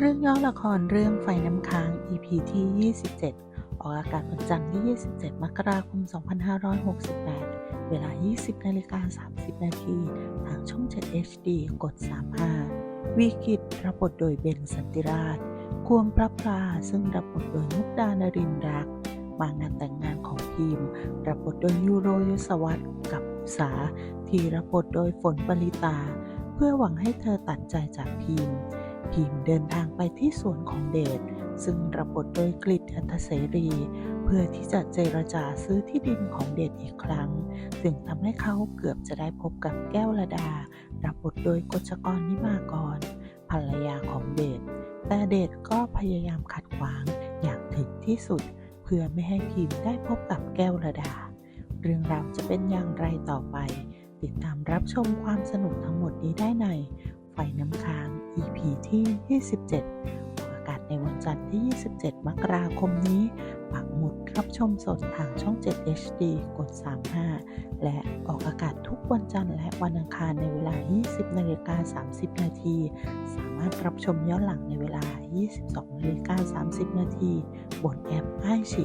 เรื่องย่อละครเรื่องไฟน้ำค้าง EP ที่ 27 ออกอากาศวันจันทร์ที่ 27 มกราคม 2568 เวลา 20นาฬิกา30 นาทีทางช่อง 7 HD กด 35วีกิตรับบทโดยเบนสันติราช ควงพระพลาซึ่งรับบทโดยมุกดานรินทร์รักมางานแต่งงานของพิมรับบทโดยยูโรยศวัตกับสาที่รับบทโดยฝนปริตา เพื่อหวังให้เธอตัดใจจากพิมพ์ พิมเดินทางไปที่สวนของเดช ซึ่งรับบทโดยกฤษอัตเสรี เพื่อที่จะเจรจาซื้อที่ดินของเดชอีกครั้ง ซึ่งทำให้เขาเกือบจะได้พบกับแก้วระดา รับบทโดยกฤชกรนิมากรภรรยาของเดช แต่เดชก็พยายามขัดขวางอย่างถึงที่สุด เพื่อไม่ให้พิมได้พบกับแก้วระดา เรื่องราวจะเป็นอย่างไรต่อไป ติดตามรับชมความสนุกทั้งหมดนี้ได้ในไฟน้ำค้าง ที่ 27 อากาศในวันจันทร์ที่ 27 มกราคมนี้ ปักหมุดรับชมสดทางช่อง 7 HD กด 35 และออกอากาศทุกวันจันทร์และวันอังคารในเวลา 20นาฬิกา30 นาที สามารถรับชมย้อนหลังในเวลา 22นาฬิกา30 นาที บนแอปไอชี